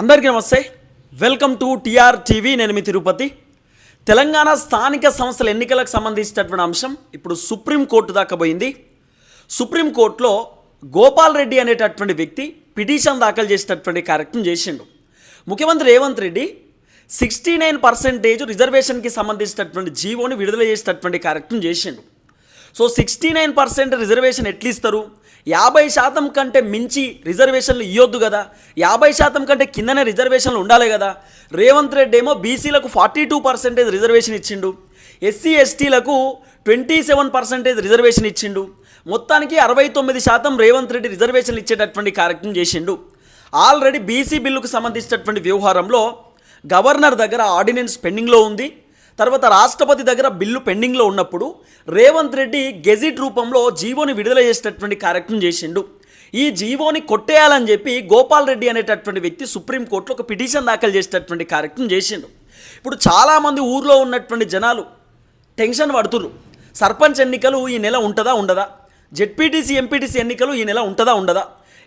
అందరికీ నమస్తే. Welcome to TR TV నేను మీ తిరుపతి. తెలంగాణ స్థానిక సంస్థల ఎన్నికలకు సంబంధించినటువంటి అంశం ఇప్పుడు సుప్రీంకోర్టు దాకా పోయింది. సుప్రీంకోర్టులో గోపాల్ రెడ్డి అనేటటువంటి వ్యక్తి పిటిషన్ దాఖలు చేసినటువంటి కార్యక్రమం చేసిండు. ముఖ్యమంత్రి Revanth Reddy sixty nine percentage రిజర్వేషన్కి సంబంధించినటువంటి జీవోని విడుదల చేసేటటువంటి కార్యక్రమం చేసిండు. So sixty nine percent reservation ఎట్లిస్తారు? యాభై శాతం కంటే మించి రిజర్వేషన్లు ఇవ్వద్దు కదా. యాభై శాతం కంటే కిందనే రిజర్వేషన్లు ఉండాలి కదా. రేవంత్ రెడ్డి ఏమో బీసీలకు ఫార్టీ టూ పర్సెంటేజ్ రిజర్వేషన్ ఇచ్చిండు. ఎస్సీ ఎస్టీలకు ట్వంటీ సెవెన్ పర్సెంటేజ్ రిజర్వేషన్ ఇచ్చిండు. మొత్తానికి అరవై తొమ్మిది శాతం రేవంత్ రెడ్డి రిజర్వేషన్లు ఇచ్చేటటువంటి కార్యక్రమం చేసిండు. ఆల్రెడీ బీసీ బిల్లుకు సంబంధించినటువంటి వ్యవహారంలో గవర్నర్ దగ్గర ఆర్డినెన్స్ పెండింగ్లో ఉంది. తర్వాత రాష్ట్రపతి దగ్గర బిల్లు పెండింగ్లో ఉన్నప్పుడు రేవంత్ రెడ్డి గెజిట్ రూపంలో జీవోని విడుదల చేసేటటువంటి కార్యక్రమం చేసిండు. ఈ జీవోని కొట్టేయాలని చెప్పి గోపాల్ రెడ్డి అనేటటువంటి వ్యక్తి సుప్రీంకోర్టులో ఒక పిటిషన్ దాఖలు చేసేటటువంటి కార్యక్రమం చేసిండు. ఇప్పుడు చాలామంది ఊర్లో ఉన్నటువంటి జనాలు టెన్షన్ పడుతుర్రు. సర్పంచ్ ఎన్నికలు ఈ నెల ఉంటుందా ఉండదా? జెడ్పీటీసీ ఎంపీటీసీ ఎన్నికలు ఈ నెల ఉంటుందా ఉండదా?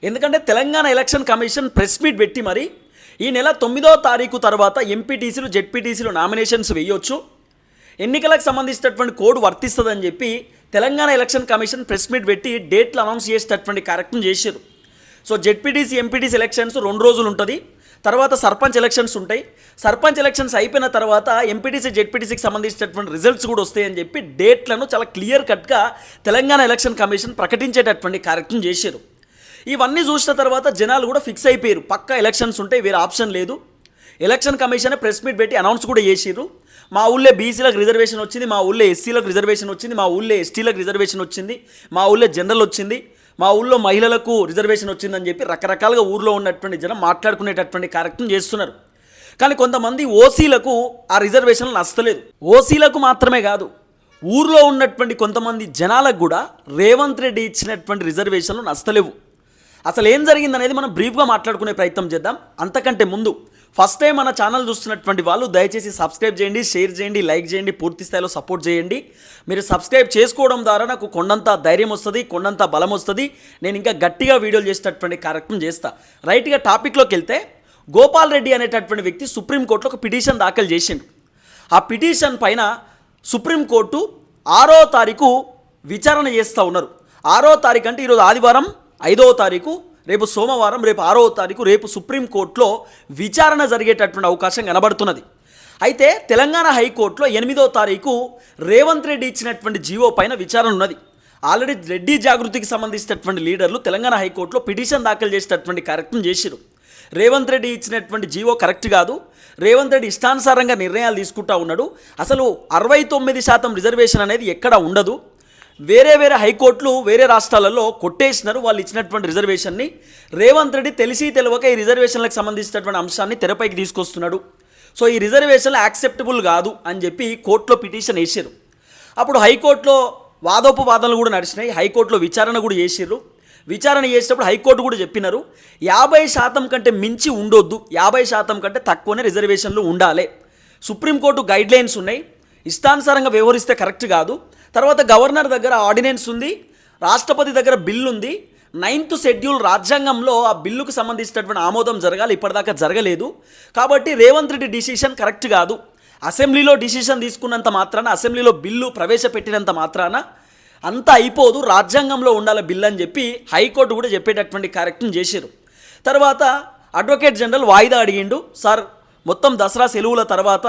ఎందుకంటే Telangana election commission press meet పెట్టి మరి ఈ నెల తొమ్మిదో తారీఖు తర్వాత ఎంపీటీసీలు జెడ్పీటీసీలు నామినేషన్స్ వేయొచ్చు. ఎన్నికలకు సంబంధించినటువంటి కోడ్ వర్తిస్తుందని చెప్పి Telangana election commission press meet పెట్టి డేట్లు అనౌన్స్ చేసేటటువంటి కార్యక్రమం చేశారు. సో జెడ్పీటీసీ ఎంపీటీసీ ఎలక్షన్స్ రెండు రోజులు ఉంటుంది. తర్వాత సర్పంచ్ ఎలక్షన్స్ ఉంటాయి. సర్పంచ్ ఎలక్షన్స్ అయిపోయిన తర్వాత ఎంపీటీసీ జెడ్పీటీసీకి సంబంధించినటువంటి రిజల్ట్స్ కూడా వస్తాయని చెప్పి డేట్లను చాలా క్లియర్ కట్గా తెలంగాణ ఎలక్షన్ కమిషన్ ప్రకటించేటటువంటి కార్యక్రమం చేశారు. ఇవన్నీ చూసిన తర్వాత జనాలు కూడా ఫిక్స్ అయిపోయారు. పక్క ఎలక్షన్స్ ఉంటాయి వేరే ఆప్షన్ లేదు. ఎలక్షన్ కమిషన్ ప్రెస్ మీట్ పెట్టి అనౌన్స్ కూడా చేసిర్రు. మా ఊళ్ళో బీసీలకు రిజర్వేషన్ వచ్చింది మా ఊళ్ళో ఎస్సీలకు రిజర్వేషన్ వచ్చింది మా ఊళ్ళో ఎస్టీలకు రిజర్వేషన్ వచ్చింది మా ఊళ్ళో జనరల్ వచ్చింది మా ఊళ్ళో మహిళలకు రిజర్వేషన్ వచ్చిందని చెప్పి రకరకాలుగా ఊర్లో ఉన్నటువంటి జనం మాట్లాడుకునేటటువంటి కార్యక్రమం చేస్తున్నారు. కానీ కొంతమంది ఓసీలకు ఆ రిజర్వేషన్లు నచ్చలేదు. ఓసీలకు మాత్రమే కాదు ఊర్లో ఉన్నటువంటి కొంతమంది జనాలకు కూడా రేవంత్ రెడ్డి ఇచ్చినటువంటి రిజర్వేషన్లు నచ్చలేవు. అసలు ఏం జరిగిందనేది మనం బ్రీఫ్గా మాట్లాడుకునే ప్రయత్నం చేద్దాం. అంతకంటే ముందు ఫస్ట్ టైం మన ఛానల్ చూస్తున్నటువంటి వాళ్ళు దయచేసి సబ్స్క్రైబ్ చేయండి షేర్ చేయండి లైక్ చేయండి పూర్తి స్థాయిలో సపోర్ట్ చేయండి. మీరు సబ్స్క్రైబ్ చేసుకోవడం ద్వారా నాకు కొండంత ధైర్యం వస్తుంది కొండంత బలం వస్తుంది. నేను ఇంకా గట్టిగా వీడియోలు చేసేటటువంటి కార్యక్రమం చేస్తా. రైట్గా టాపిక్లోకి వెళ్తే గోపాల్ రెడ్డి అనేటటువంటి వ్యక్తి సుప్రీంకోర్టులో ఒక పిటిషన్ దాఖలు చేసిండు. ఆ పిటిషన్ పైన సుప్రీంకోర్టు ఆరో తారీఖు విచారణ చేస్తూ ఉన్నారు. ఆరో తారీఖు అంటే ఈరోజు ఆదివారం ఐదవ తారీఖు రేపు సోమవారం రేపు ఆరవ తారీఖు రేపు సుప్రీంకోర్టులో విచారణ జరిగేటటువంటి అవకాశం కనబడుతున్నది. అయితే తెలంగాణ హైకోర్టులో ఎనిమిదో తారీఖు రేవంత్ రెడ్డి ఇచ్చినటువంటి జీవో పైన విచారణ ఉన్నది. ఆల్రెడీ రెడ్డి జాగృతికి సంబంధించినటువంటి లీడర్లు తెలంగాణ హైకోర్టులో పిటిషన్ దాఖలు చేసేటటువంటి కార్యక్రమం చేసిరు రేవంత్ రెడ్డి ఇచ్చినటువంటి జీవో కరెక్ట్ కాదు. రేవంత్ రెడ్డి ఇష్టానుసారంగా నిర్ణయాలు తీసుకుంటా ఉన్నాడు. అసలు అరవై తొమ్మిది శాతం రిజర్వేషన్ అనేది ఎక్కడ ఉండదు. వేరే వేరే హైకోర్టులు వేరే రాష్ట్రాలలో కొట్టేసినారు. వాళ్ళు ఇచ్చినటువంటి రిజర్వేషన్ని. రేవంత్ రెడ్డి తెలిసి తెలియక ఈ రిజర్వేషన్లకు సంబంధించినటువంటి అంశాన్ని తెరపైకి తీసుకొస్తున్నాడు. సో ఈ రిజర్వేషన్లు యాక్సెప్టబుల్ కాదు అని చెప్పి కోర్టులో పిటిషన్ వేసారు. అప్పుడు హైకోర్టులో వాదోపవాదనలు కూడా నడిచినాయి. హైకోర్టులో విచారణ కూడా చేసిర్రు. విచారణ చేసేటప్పుడు హైకోర్టు కూడా చెప్పినారు యాభై శాతం కంటే మించి ఉండొద్దు. యాభై శాతం కంటే తక్కువనే రిజర్వేషన్లు ఉండాలి. సుప్రీంకోర్టు గైడ్లైన్స్ ఉన్నాయి. ఇష్టానుసారంగా వ్యవహరిస్తే కరెక్ట్ కాదు. తర్వాత గవర్నర్ దగ్గర ఆర్డినెన్స్ ఉంది రాష్ట్రపతి దగ్గర బిల్లు ఉంది. నైన్త్ షెడ్యూల్ రాజ్యాంగంలో ఆ బిల్లుకు సంబంధించినటువంటి ఆమోదం జరగాలి ఇప్పటిదాకా జరగలేదు. కాబట్టి రేవంత్ రెడ్డి డిసిషన్ కరెక్ట్ కాదు. అసెంబ్లీలో డిసిషన్ తీసుకున్నంత మాత్రాన అసెంబ్లీలో బిల్లు ప్రవేశపెట్టినంత మాత్రాన అంతా అయిపోదు రాజ్యాంగంలో ఉండాలి బిల్ అని చెప్పి హైకోర్టు కూడా చెప్పేటటువంటి కార్యక్రమం చేశారు. తర్వాత అడ్వకేట్ జనరల్ వాయిదా అడిగిండు సార్ మొత్తం దసరా సెలవుల తర్వాత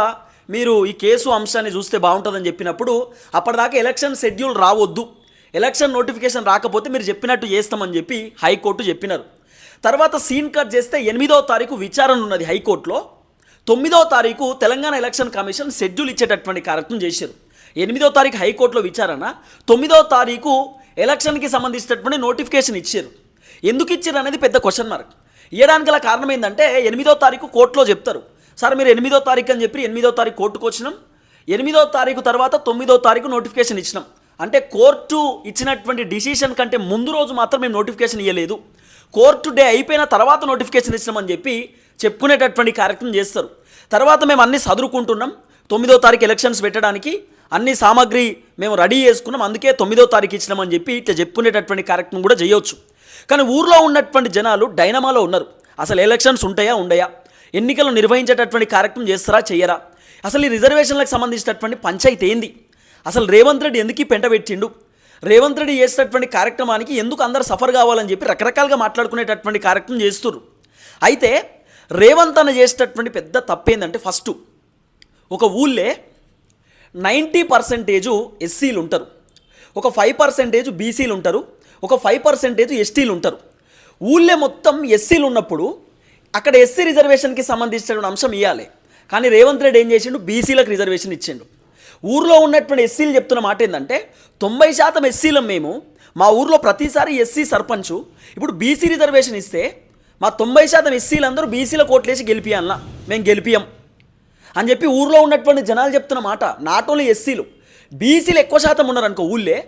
మీరు ఈ కేసు అంశాన్ని చూస్తే బాగుంటుందని చెప్పినప్పుడు అప్పటిదాకా ఎలక్షన్ షెడ్యూల్ రావద్దు. ఎలక్షన్ నోటిఫికేషన్ రాకపోతే మీరు చెప్పినట్టు చేస్తామని చెప్పి హైకోర్టు చెప్పినారు. తర్వాత సీన్ కట్ చేస్తే ఎనిమిదో తారీఖు విచారణ ఉన్నది హైకోర్టులో. తొమ్మిదో తారీఖు తెలంగాణ ఎలక్షన్ కమిషన్ షెడ్యూల్ ఇచ్చేటటువంటి కార్యక్రమం చేశారు. ఎనిమిదో తారీఖు హైకోర్టులో విచారణ తొమ్మిదో తారీఖు ఎలక్షన్కి సంబంధించినటువంటి నోటిఫికేషన్ ఇచ్చారు. ఎందుకు ఇచ్చారు అనేది పెద్ద క్వశ్చన్ మార్క్ ఇవ్వడానికి గల కారణం ఏంటంటే ఎనిమిదో తారీఖు కోర్టులో చెప్తారు. సార్ మీరు ఎనిమిదో తారీఖు అని చెప్పి ఎనిమిదో తారీఖు కోర్టుకు వచ్చినాం. ఎనిమిదో తారీఖు తర్వాత తొమ్మిదో తారీఖు నోటిఫికేషన్ ఇచ్చినాం. అంటే కోర్టు ఇచ్చినటువంటి డిసిషన్ కంటే ముందు రోజు మాత్రం మేము నోటిఫికేషన్ ఇవ్వలేదు కోర్టు డే అయిపోయిన తర్వాత నోటిఫికేషన్ ఇచ్చినామని చెప్పి చెప్పుకునేటటువంటి కార్యక్రమం చేస్తారు. తర్వాత మేము అన్ని చదువుకుంటున్నాం తొమ్మిదో తారీఖు ఎలక్షన్స్ పెట్టడానికి అన్ని సామాగ్రి మేము రెడీ చేసుకున్నాం. అందుకే తొమ్మిదో తారీఖు ఇచ్చినామని చెప్పి ఇట్లా చెప్పుకునేటటువంటి కార్యక్రమం కూడా చేయొచ్చు. కానీ ఊర్లో ఉన్నటువంటి జనాలు డైనమాలో ఉన్నారు. అసలు ఎలక్షన్స్ ఉంటాయా ఉండయా? ఎన్నికలు నిర్వహించేటటువంటి కార్యక్రమం చేస్తారా చేయరా అసలు ఈ రిజర్వేషన్లకు సంబంధించినటువంటి పంచాయతీ ఏంది? అసలు రేవంత్ రెడ్డి ఎందుకు పెంట పెట్టిండు? రేవంత్ రెడ్డి చేసేటటువంటి కార్యక్రమానికి ఎందుకు అందరు సఫర్ కావాలని చెప్పి రకరకాలుగా మాట్లాడుకునేటటువంటి కార్యక్రమం చేస్తున్నారు అయితే రేవంత్ అన్న చేసేటటువంటి పెద్ద తప్పేందంటే ఫస్ట్ ఒక ఊళ్ళే నైంటీ పర్సెంటేజు ఎస్సీలు ఉంటారు. ఒక ఫైవ్ పర్సెంటేజ్ బీసీలు ఉంటారు. ఒక ఫైవ్ పర్సెంటేజ్ ఎస్టీలు ఉంటారు. ఊళ్ళే మొత్తం ఎస్సీలు ఉన్నప్పుడు అక్కడ ఎస్సీ రిజర్వేషన్కి సంబంధించిన అంశం ఇవ్వాలి కానీ రేవంత్ రెడ్డి ఏం చేసిండు? బీసీలకు రిజర్వేషన్ ఇచ్చిండు. ఊర్లో ఉన్నటువంటి ఎస్సీలు చెప్తున్న మాట ఏంటంటే తొంభై శాతం ఎస్సీలం మేము మా ఊర్లో ప్రతిసారి ఎస్సీ సర్పంచు. ఇప్పుడు బీసీ రిజర్వేషన్ ఇస్తే మా తొంభై శాతం ఎస్సీలందరూ బీసీల కోట్లేసి గెలిపియాలన్నా మేము గెలిపియం. అని చెప్పి ఊర్లో ఉన్నటువంటి జనాలు చెప్తున్న మాట. నాట్ ఓన్లీ ఎస్సీలు బీసీలు ఎక్కువ శాతం ఉన్నారనుకో ఊళ్ళే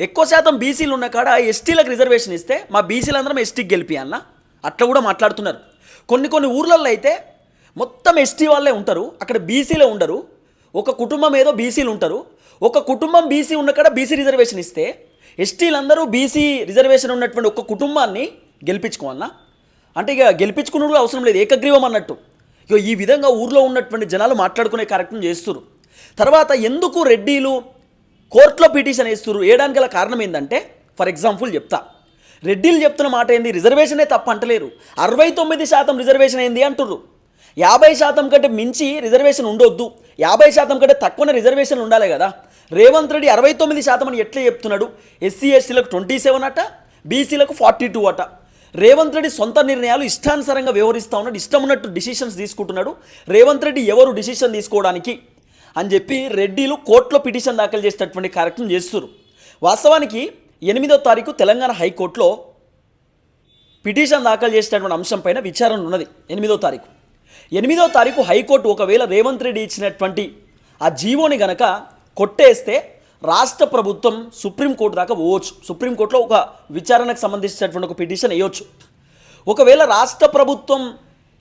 ఎక్కువ శాతం బీసీలు ఉన్న కాడ ఎస్టీలకు రిజర్వేషన్ ఇస్తే మా బీసీలు అందరం ఎస్టీకి గెలిపియాలన్నా అట్లా కూడా మాట్లాడుతున్నారు. కొన్ని కొన్ని ఊర్లలో అయితే మొత్తం ఎస్టీ వాళ్ళే ఉంటారు అక్కడ బీసీలే ఉండరు ఒక కుటుంబం ఏదో బీసీలు ఉంటారు ఒక కుటుంబం బీసీ ఉన్న కాడ బీసీ రిజర్వేషన్ ఇస్తే ఎస్టీలందరూ బీసీ రిజర్వేషన్ ఉన్నటువంటి ఒక కుటుంబాన్ని గెలిపించుకోవాలన్నా అంటే ఇక గెలిపించుకున్నప్పుడు అవసరం లేదు ఏకగ్రీవం అన్నట్టు. ఇక ఈ విధంగా ఊర్లో ఉన్నటువంటి జనాలు మాట్లాడుకునే కార్యక్రమం చేస్తున్నారు తర్వాత ఎందుకు రెడ్డీలు కోర్టులో పిటిషన్ వేస్తున్నారు వేయడానికి గల కారణం ఏంటంటే ఫర్ ఎగ్జాంపుల్ చెప్తా. రెడ్డిలు చెప్తున్న మాట ఏంది? రిజర్వేషనే తప్ప అంటలేరు. అరవై తొమ్మిది శాతం రిజర్వేషన్ ఏంది అంటుర్రు. యాభై శాతం కంటే మించి రిజర్వేషన్ ఉండొద్దు. యాభై శాతం కంటే తక్కువనే రిజర్వేషన్ ఉండాలి కదా. రేవంత్ రెడ్డి అరవై తొమ్మిది శాతం అని ఎట్లా చెప్తున్నాడు? ఎస్సీ ఎస్టీలకు ట్వంటీ సెవెన్ అట బీసీలకు ఫార్టీ టూ అట. రేవంత్ రెడ్డి సొంత నిర్ణయాలు ఇష్టానుసారంగా వ్యవహరిస్తూ ఉన్నాడు. ఇష్టం ఉన్నట్టు డిసిషన్స్ తీసుకుంటున్నాడు. రేవంత్ రెడ్డి ఎవరు డిసిషన్ తీసుకోవడానికి? అని చెప్పి రెడ్డిలు కోర్టులో పిటిషన్ దాఖలు చేసేటటువంటి కార్యక్రమం చేస్తున్నారు వాస్తవానికి ఎనిమిదో తారీఖు తెలంగాణ హైకోర్టులో పిటిషన్ దాఖలు చేసినటువంటి అంశంపైన విచారణ ఉన్నది. ఎనిమిదో తారీఖు. ఎనిమిదో తారీఖు హైకోర్టు ఒకవేళ రేవంత్ రెడ్డి ఇచ్చినటువంటి ఆ జీవోని గనక కొట్టేస్తే రాష్ట్ర ప్రభుత్వం సుప్రీంకోర్టు దాకా పోవచ్చు. సుప్రీంకోర్టులో ఒక విచారణకు సంబంధించినటువంటి ఒక పిటిషన్ వేయవచ్చు ఒకవేళ రాష్ట్ర ప్రభుత్వం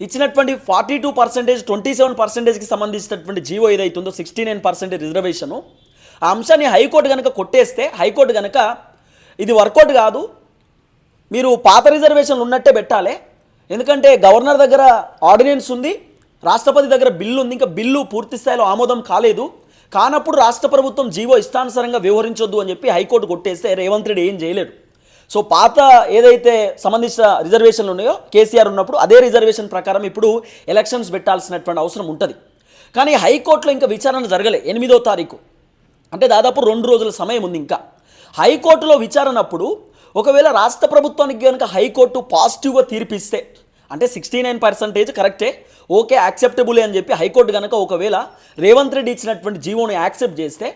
ఇచ్చినటువంటి forty two percentage twenty seven పర్సెంటేజ్కి సంబంధించినటువంటి జీవో ఏదైతుందో సిక్స్టీ నైన్ పర్సెంటేజ్ రిజర్వేషను ఆ అంశాన్ని హైకోర్టు కనుక కొట్టేస్తే హైకోర్టు కనుక ఇది వర్కౌట్ కాదు. మీరు పాత రిజర్వేషన్లు ఉన్నట్టే పెట్టాలి. ఎందుకంటే గవర్నర్ దగ్గర ఆర్డినెన్స్ ఉంది రాష్ట్రపతి దగ్గర బిల్లు ఉంది ఇంకా బిల్లు పూర్తి స్థాయిలో ఆమోదం కాలేదు. కానప్పుడు రాష్ట్ర ప్రభుత్వం జీవో ఇష్టానుసారంగా వ్యవహరించొద్దు అని చెప్పి హైకోర్టు కొట్టేస్తే రేవంత్ రెడ్డి ఏం చేయలేడు. సో పాత ఏదైతే సంబంధించిన రిజర్వేషన్లు ఉన్నాయో కేసీఆర్ ఉన్నప్పుడు అదే రిజర్వేషన్ ప్రకారం ఇప్పుడు ఎలక్షన్స్ పెట్టాల్సినటువంటి అవసరం ఉంటుంది. కానీ హైకోర్టులో ఇంకా విచారణ జరగలే ఎనిమిదో తారీఖు. అంటే దాదాపు రెండు రోజుల సమయం ఉంది ఇంకా. హైకోర్టులో విచారణ అప్పుడు ఒకవేళ రాష్ట్ర ప్రభుత్వానికి కనుక హైకోర్టు పాజిటివ్గా తీర్పిస్తే అంటే సిక్స్టీ నైన్ పర్సెంటేజ్ కరెక్టే ఓకే యాక్సెప్టబుల్ అని చెప్పి హైకోర్టు కనుక ఒకవేళ రేవంత్ రెడ్డి ఇచ్చినటువంటి జీవోని యాక్సెప్ట్ చేస్తే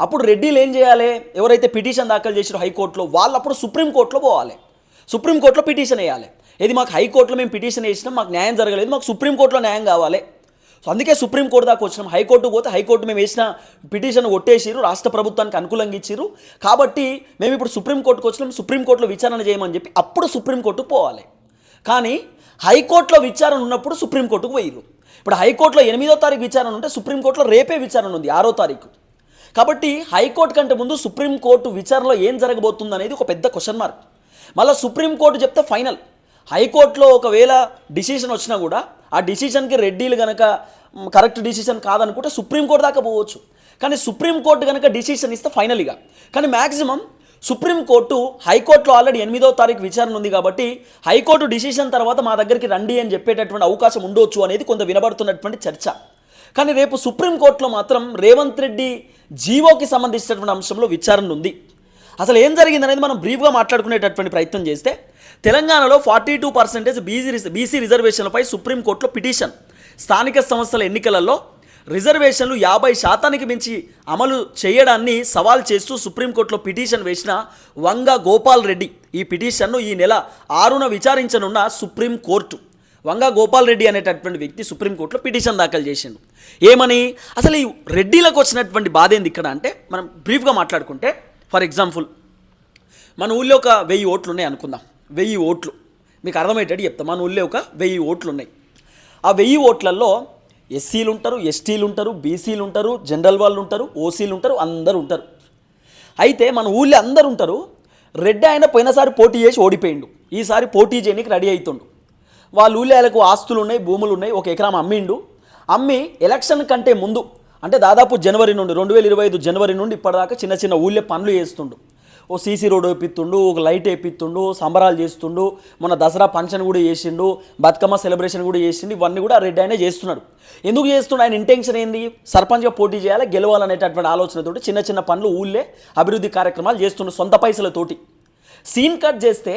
అప్పుడు రెడ్డిలు ఏం చేయాలి? ఎవరైతే పిటిషన్ దాఖలు చేసారో హైకోర్టులో వాళ్ళు అప్పుడు సుప్రీంకోర్టులో పోవాలి. సుప్రీంకోర్టులో పిటిషన్ వేయాలి. ఇది మాకు హైకోర్టులో మేము పిటిషన్ వేసినాం మాకు న్యాయం జరగలేదు మాకు సుప్రీంకోర్టులో న్యాయం కావాలి. సో అందుకే సుప్రీంకోర్టు దాకా వచ్చినాం. హైకోర్టు పోతే హైకోర్టు మేము వేసిన పిటిషన్ కొట్టేసిరు రాష్ట్ర ప్రభుత్వానికి అనుకూలంగా ఇచ్చిరు కాబట్టి మేము ఇప్పుడు సుప్రీంకోర్టుకు వచ్చినాం సుప్రీంకోర్టులో విచారణ చేయమని చెప్పి అప్పుడు సుప్రీంకోర్టుకు పోవాలి. కానీ హైకోర్టులో విచారణ ఉన్నప్పుడు సుప్రీంకోర్టుకు పోయిరు ఇప్పుడు హైకోర్టులో ఎనిమిదో తారీఖు విచారణ ఉంటే సుప్రీంకోర్టులో రేపే విచారణ ఉంది ఆరో తారీఖు. కాబట్టి హైకోర్టు కంటే ముందు సుప్రీంకోర్టు విచారణలో ఏం జరగబోతుంది అనేది ఒక పెద్ద క్వశ్చన్ మార్క్ మళ్ళీ సుప్రీంకోర్టు చెప్తే ఫైనల్ హైకోర్టులో ఒకవేళ డిసిషన్ వచ్చినా కూడా ఆ డిసిషన్కి రెడ్డీలు కనుక కరెక్ట్ డిసిషన్ కాదనుకుంటే సుప్రీంకోర్టు దాకా పోవచ్చు. కానీ సుప్రీంకోర్టు కనుక డిసిషన్ ఇస్తే ఫైనల్గా. కానీ మ్యాక్సిమం సుప్రీంకోర్టు హైకోర్టులో ఆల్రెడీ ఎనిమిదో తారీఖు విచారణ ఉంది కాబట్టి హైకోర్టు డిసిషన్ తర్వాత మా దగ్గరికి రండి అని చెప్పేటటువంటి అవకాశం ఉండొచ్చు అనేది కొంత వినబడుతున్నటువంటి చర్చ. కానీ రేపు సుప్రీంకోర్టులో మాత్రం రేవంత్ రెడ్డి జీవోకి సంబంధించినటువంటి అంశంలో విచారణ ఉంది. అసలు ఏం జరిగిందనేది మనం బ్రీఫ్గా మాట్లాడుకునేటటువంటి ప్రయత్నం చేస్తే తెలంగాణలో forty two percentage BC BC రిజర్వేషన్లపై సుప్రీంకోర్టులో పిటిషన్. స్థానిక సంస్థల ఎన్నికలలో రిజర్వేషన్లు యాభై శాతానికి మించి అమలు చేయడాన్ని సవాల్ చేస్తూ సుప్రీంకోర్టులో పిటిషన్ వేసిన వంగ గోపాల్ రెడ్డి. ఈ పిటిషన్ను ఈ నెల ఆరున విచారించనున్న సుప్రీంకోర్టు. వంగ గోపాల్ రెడ్డి అనేటటువంటి వ్యక్తి సుప్రీంకోర్టులో పిటిషన్ దాఖలు చేసిండు. ఏమని? అసలు ఈ రెడ్డిలకు వచ్చినటువంటి బాధ ఏంది ఇక్కడ అంటే మనం బ్రీఫ్గా మాట్లాడుకుంటే ఫర్ ఎగ్జాంపుల్ మన ఊళ్ళో ఒక వెయ్యి ఓట్లు ఉన్నాయి అనుకుందాం. వెయ్యి ఓట్లు. మీకు అర్థమయ్యేటట్టు చెప్తా. మన ఊళ్ళో ఒక వెయ్యి ఓట్లు ఉన్నాయి ఆ వెయ్యి ఓట్లలో ఎస్సీలు ఉంటారు ఎస్టీలు ఉంటారు బీసీలు ఉంటారు జనరల్ వాళ్ళు ఉంటారు ఓసీలు ఉంటారు అందరు ఉంటారు. అయితే మన ఊళ్ళో అందరు ఉంటారు. రెడ్డి ఆయన పోయినసారి పోటీ చేసి ఓడిపోయిండు. ఈసారి పోటీ చేయడానికి రెడీ అవుతుండు వాళ్ళ ఊళ్ళకు ఆస్తులు ఉన్నాయి భూములు ఉన్నాయి ఒక ఎకరం అమ్మిండు. అమ్మి ఎలక్షన్ కంటే ముందు అంటే దాదాపు జనవరి నుండి రెండు వేల ఇరవై ఐదు జనవరి నుండి ఇప్పటిదాకా చిన్న చిన్న ఊళ్ళే పనులు చేస్తుండు. ఓ సీసీ రోడ్ వేపిస్తుండు ఒక లైట్ వేపిస్తుండు సంబరాలు చేస్తుండు మొన్న దసరా ఫంక్షన్ కూడా చేసిండు బతుకమ్మ సెలబ్రేషన్ కూడా చేసిండు ఇవన్నీ కూడా రెడ్డి ఆయన చేస్తున్నాడు. ఎందుకు చేస్తున్నాడు? ఆయన ఇంటెన్షన్ ఏంది? సర్పంచ్గా పోటీ చేయాలి గెలవాలనేటటువంటి ఆలోచనతోటి చిన్న చిన్న పనులు ఊళ్ళే అభివృద్ధి కార్యక్రమాలు చేస్తుండు సొంత పైసలతోటి సీన్ కట్ చేస్తే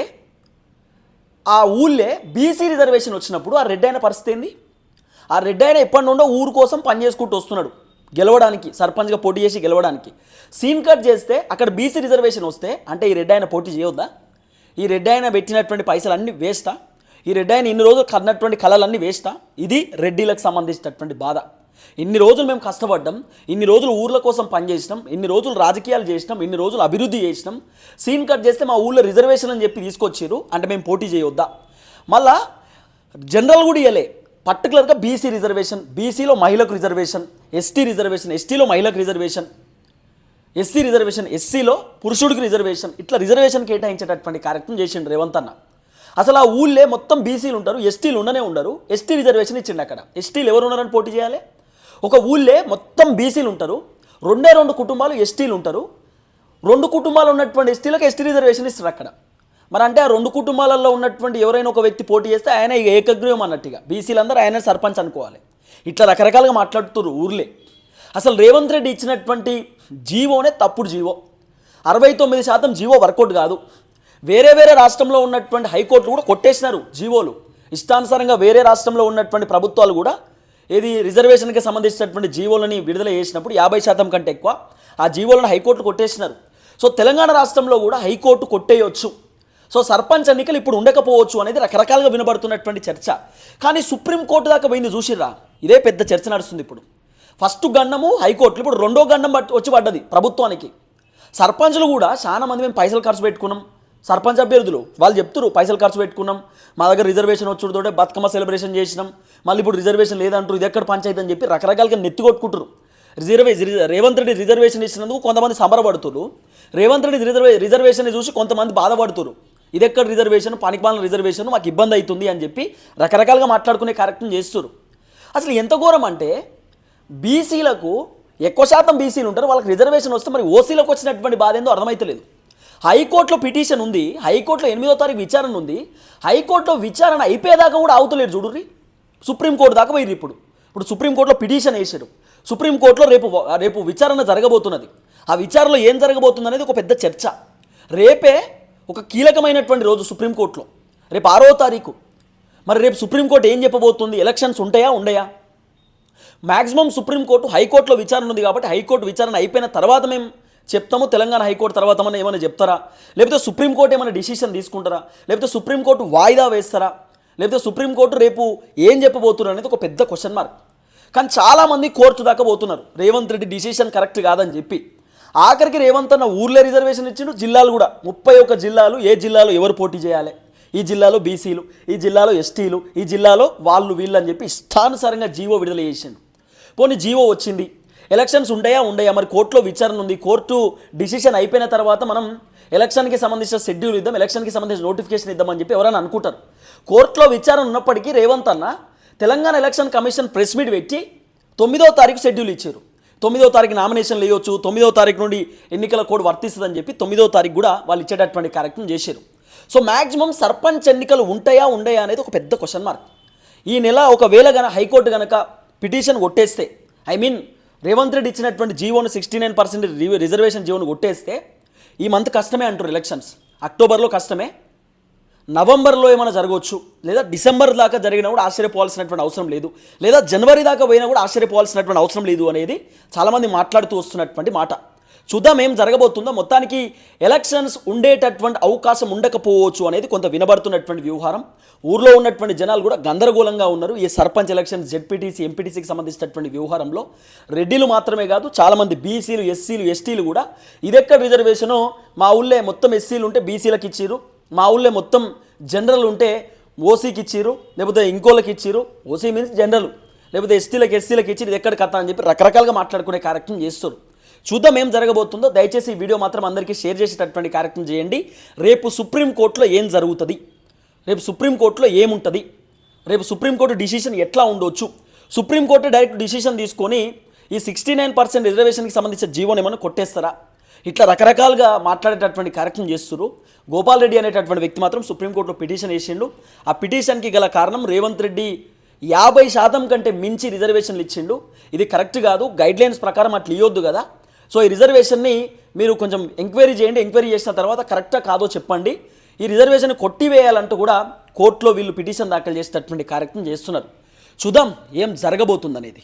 ఆ ఊళ్ళే బీసీ రిజర్వేషన్ వచ్చినప్పుడు ఆ రెడ్ అయిన పరిస్థితి ఏంది? ఆ రెడ్డి అయిన ఎప్పటి నుండో ఊరు కోసం పని చేసుకుంటూ వస్తున్నాడు. గెలవడానికి సర్పంచ్గా పోటీ చేసి గెలవడానికి. సీన్ కట్ చేస్తే అక్కడ బీసీ రిజర్వేషన్ వస్తే అంటే ఈ రెడ్ ఆయన పోటీ చేయొద్దా? ఈ రెడ్ ఆయన పెట్టినటువంటి పైసలు అన్నీ వేస్తా ఈ రెడ్ ఆయన ఇన్ని రోజులు కన్నటువంటి కళలన్నీ వేస్తా ఇది రెడ్డిలకు సంబంధించినటువంటి బాధ. ఇన్ని రోజులు మేము కష్టపడ్డాం ఇన్ని రోజులు ఊర్ల కోసం పనిచేసినాం ఇన్ని రోజులు రాజకీయాలు చేసినాం ఇన్ని రోజులు అభివృద్ధి చేసినాం. సీన్ కట్ చేస్తే మా ఊళ్ళో రిజర్వేషన్ అని చెప్పి తీసుకొచ్చారు అంటే మేము పోటీ చేయొద్దా? మళ్ళా జనరల్ కూడా ఇవ్వలే పర్టికులర్గా బీసీ రిజర్వేషన్ బీసీలో మహిళకు రిజర్వేషన్ ఎస్టీ రిజర్వేషన్ ఎస్టీలో మహిళకు రిజర్వేషన్ ఎస్సీ రిజర్వేషన్ ఎస్సీలో పురుషుడికి రిజర్వేషన్ ఇట్లా రిజర్వేషన్ కేటాయించేటటువంటి కార్యక్రమం చేసిండు రేవంత్ అన్న. అసలు ఆ ఊళ్ళే మొత్తం బీసీలు ఉంటారు ఎస్టీలు ఉండనే ఉండరు ఎస్టీ రిజర్వేషన్ ఇచ్చిండు అక్కడ. ఎస్టీలు ఎవరు ఉన్నారని పోటీ చేయాలి? ఒక ఊళ్ళే మొత్తం బీసీలు ఉంటారు రెండే రెండు కుటుంబాలు ఎస్టీలు ఉంటారు రెండు కుటుంబాలు ఉన్నటువంటి ఎస్టీలకు ఎస్టీ రిజర్వేషన్ ఇస్తారు అక్కడ. మరి అంటే ఆ రెండు కుటుంబాలలో ఉన్నటువంటి ఎవరైనా ఒక వ్యక్తి పోటీ చేస్తే ఆయన ఏకగ్రీవం అన్నట్టుగా. బీసీలందరూ ఆయన సర్పంచ్ అనుకోవాలి. ఇట్లా రకరకాలుగా మాట్లాడుతున్నారు ఊర్లే. అసలు రేవంత్ రెడ్డి ఇచ్చినటువంటి జీవోనే తప్పుడు జీవో. అరవై తొమ్మిది శాతం జీవో వర్కౌట్ కాదు. వేరే వేరే రాష్ట్రంలో ఉన్నటువంటి హైకోర్టులు కూడా కొట్టేసినారు జీవోలు. ఇష్టానుసారంగా వేరే రాష్ట్రంలో ఉన్నటువంటి ప్రభుత్వాలు కూడా ఏది రిజర్వేషన్కి సంబంధించినటువంటి జీవోలని విడుదల చేసినప్పుడు యాభై శాతం కంటే ఎక్కువ ఆ జీవోలను హైకోర్టు కొట్టేసినారు. సో తెలంగాణ రాష్ట్రంలో కూడా హైకోర్టు కొట్టేయొచ్చు. సో సర్పంచ్ ఎన్నికలు ఇప్పుడు ఉండకపోవచ్చు అనేది రకరకాలుగా వినబడుతున్నటువంటి చర్చ. కానీ సుప్రీంకోర్టు దాకా పోయింది చూసిర్రా? ఇదే పెద్ద చర్చ నడుస్తుంది ఇప్పుడు. ఫస్ట్ గండము హైకోర్టులు ఇప్పుడు రెండో గండం వచ్చి పడ్డది ప్రభుత్వానికి. సర్పంచ్లు కూడా చాలా మంది మేము పైసలు ఖర్చు పెట్టుకున్నాం. సర్పంచ్ అభ్యర్థులు వాళ్ళు చెప్తున్నారు పైసలు ఖర్చు పెట్టుకున్నాం. మా దగ్గర రిజర్వేషన్ వచ్చుడుతోటే బతుకమ్మ సెలబ్రేషన్ చేసినాం. మళ్ళీ ఇప్పుడు రిజర్వేషన్ లేదంటారు ఇది ఎక్కడ పంచాయతీ అని చెప్పి రకరకాలుగా నెత్తికొట్టుకుంటారు రిజర్వే రేవంత్ రెడ్డి రిజర్వేషన్ ఇచ్చినందుకు కొంతమంది సంబరపడుతున్నారు రేవంత్ రెడ్డి రిజర్వే రిజర్వేషన్ చూసి కొంతమంది బాధపడుతున్నారు ఇది ఎక్కడ రిజర్వేషన్? పనికిమాలిన రిజర్వేషన్? మాకు ఇబ్బంది అవుతుంది అని చెప్పి రకరకాలుగా మాట్లాడుకునే కార్యక్రమం చేస్తారు అసలు ఎంత ఘోరం అంటే బీసీలకు ఎక్కువ శాతం బీసీలు ఉంటారు వాళ్ళకి రిజర్వేషన్ వస్తే మరి ఓసీలకు వచ్చినటువంటి బాధ ఏందో అర్థమైతలేదు. హైకోర్టులో పిటిషన్ ఉంది హైకోర్టులో ఎనిమిదో తారీఖు విచారణ ఉంది హైకోర్టులో విచారణ అయిపోయేదాకా కూడా ఆగుతలేరు చూడుర్రి. సుప్రీంకోర్టు దాకా పోయి ఇప్పుడు. ఇప్పుడు సుప్రీంకోర్టులో పిటిషన్ వేసారు సుప్రీంకోర్టులో రేపు రేపు విచారణ జరగబోతున్నది. ఆ విచారణలో ఏం జరగబోతుంది అనేది ఒక పెద్ద చర్చ. రేపే ఒక కీలకమైనటువంటి రోజు సుప్రీంకోర్టులో. రేపు ఆరో తారీఖు. మరి రేపు సుప్రీంకోర్టు ఏం చెప్పబోతుంది? ఎలక్షన్స్ ఉంటాయా? ఉండయా? మ్యాక్సిమం సుప్రీంకోర్టు హైకోర్టులో విచారణ ఉంది కాబట్టి హైకోర్టు విచారణ అయిపోయిన తర్వాత మేము చెప్తాము. తెలంగాణ హైకోర్టు తర్వాత మనం ఏమైనా చెప్తారా? లేకపోతే సుప్రీంకోర్టు ఏమైనా డిసిషన్ తీసుకుంటారా? లేకపోతే సుప్రీంకోర్టు వాయిదా వేస్తారా? లేకపోతే సుప్రీంకోర్టు రేపు ఏం చెప్పబోతున్నారు అనేది ఒక పెద్ద క్వశ్చన్ మార్క్ కానీ చాలామంది కోర్టు దాకా పోతున్నారు. రేవంత్ రెడ్డి డిసిషన్ కరెక్ట్ కాదని చెప్పి. ఆఖరికి రేవంత్ అన్న ఊర్లే రిజర్వేషన్ ఇచ్చిండు జిల్లాలు కూడా. ముప్పై ఒక్క జిల్లాలు ఏ జిల్లాలో ఎవరు పోటీ చేయాలి? ఈ జిల్లాలో బీసీలు ఈ జిల్లాలో ఎస్టీలు ఈ జిల్లాలో వాళ్ళు వీళ్ళు అని చెప్పి ఇష్టానుసారంగా జీవో విడుదల చేసిండు. పోనీ జీవో వచ్చింది. ఎలక్షన్స్ ఉండయా ఉండయా? మరి కోర్టులో విచారణ ఉంది. కోర్టు డిసిషన్ అయిపోయిన తర్వాత మనం ఎలక్షన్కి సంబంధించిన షెడ్యూల్ ఇద్దాం ఎలక్షన్కి సంబంధించిన నోటిఫికేషన్ ఇద్దామని చెప్పి ఎవరైనా అనుకుంటారు. కోర్టులో విచారణ ఉన్నప్పటికీ రేవంత్ అన్న Telangana election commission press meet పెట్టి తొమ్మిదో తారీఖు షెడ్యూల్ ఇచ్చారు. తొమ్మిదో తారీఖు నామినేషన్ వేయొచ్చు తొమ్మిదో తారీఖు నుండి ఎన్నికల కోడ్ వర్తిస్తుందని చెప్పి తొమ్మిదో తారీఖు కూడా వాళ్ళు ఇచ్చేటటువంటి కార్యక్రమం చేశారు. సో మ్యాక్సిమం సర్పంచ్ ఎన్నికలు ఉంటాయా ఉండయా అనేది ఒక పెద్ద క్వశ్చన్ మార్క్ ఈ నెల ఒకవేళ గన హైకోర్టు గనక పిటిషన్ కొట్టేస్తే ఐ మీన్ రేవంత్ రెడ్డి ఇచ్చినటువంటి జీవోను సిక్స్టీ నైన్ పర్సెంట్ రిజర్వేషన్ జీవోను కొట్టేస్తే ఈ మంత్ కష్టమే అంటారు ఎలక్షన్స్ అక్టోబర్లో కష్టమే. నవంబర్లో ఏమైనా జరగవచ్చు లేదా డిసెంబర్ దాకా జరిగినా కూడా ఆశ్చర్యపోవాల్సినటువంటి అవసరం లేదు లేదా జనవరి దాకా పోయినా కూడా ఆశ్చర్యపోవాల్సినటువంటి అవసరం లేదు అనేది చాలామంది మాట్లాడుతూ వస్తున్నటువంటి మాట. చూద్దాం ఏం జరగబోతుందో. మొత్తానికి ఎలక్షన్స్ ఉండేటటువంటి అవకాశం ఉండకపోవచ్చు అనేది కొంత వినబడుతున్నటువంటి వ్యవహారం ఊర్లో ఉన్నటువంటి జనాలు కూడా గందరగోళంగా ఉన్నారు. ఈ సర్పంచ్ ఎలక్షన్స్ జెడ్పీటీసీ ఎంపీటీసీకి సంబంధించినటువంటి వ్యవహారంలో రెడ్డిలు మాత్రమే కాదు చాలామంది బీసీలు ఎస్సీలు ఎస్టీలు కూడా ఇదెక్కడ రిజర్వేషను మా ఊళ్ళే మొత్తం ఎస్సీలు ఉంటే బీసీలకు ఇచ్చిర్రు. మా ఊళ్ళో మొత్తం జనరల్ ఉంటే ఓసీకి ఇచ్చిర్రు లేకపోతే ఇంకోళ్ళకి ఇచ్చిర్రు. OC means general. లేకపోతే ఎస్టీలకు ఎస్సీలకు ఇచ్చి ఇది ఎక్కడ కథ అని చెప్పి రకరకాలుగా మాట్లాడుకునే కార్యక్రమం చేస్తారు చూద్దాం ఏం జరగబోతుందో. దయచేసి ఈ వీడియో మాత్రం అందరికీ షేర్ చేసేటటువంటి కార్యక్రమం చేయండి. రేపు సుప్రీంకోర్టులో ఏం జరుగుతుంది? రేపు సుప్రీంకోర్టులో ఏముంటుంది? రేపు సుప్రీంకోర్టు డిసిషన్ ఎట్లా ఉండొచ్చు? సుప్రీంకోర్టు డైరెక్ట్ డిసిషన్ తీసుకొని ఈ సిక్స్టీ నైన్ పర్సెంట్ రిజర్వేషన్కి సంబంధించిన జీవోని ఏమైనా కొట్టేస్తారా? ఇట్లా రకరకాలుగా మాట్లాడేటటువంటి కార్యక్రమం చేస్తున్నారు గోపాల్ రెడ్డి అనేటటువంటి వ్యక్తి మాత్రం సుప్రీంకోర్టులో పిటిషన్ వేసిండు. ఆ పిటిషన్కి గల కారణం రేవంత్ రెడ్డి యాభై శాతం కంటే మించి రిజర్వేషన్లు ఇచ్చిండు. ఇది కరెక్ట్ కాదు. గైడ్లైన్స్ ప్రకారం అట్లా ఇవ్వద్దు కదా. సో ఈ రిజర్వేషన్ని మీరు కొంచెం ఎంక్వైరీ చేయండి. ఎంక్వైరీ చేసిన తర్వాత కరెక్టా కాదో చెప్పండి. ఈ రిజర్వేషన్ కొట్టివేయాలంటూ కూడా కోర్టులో వీళ్ళు పిటిషన్ దాఖలు చేసేటటువంటి కార్యక్రమం చేస్తున్నారు. చూద్దాం ఏం జరగబోతుందనేది.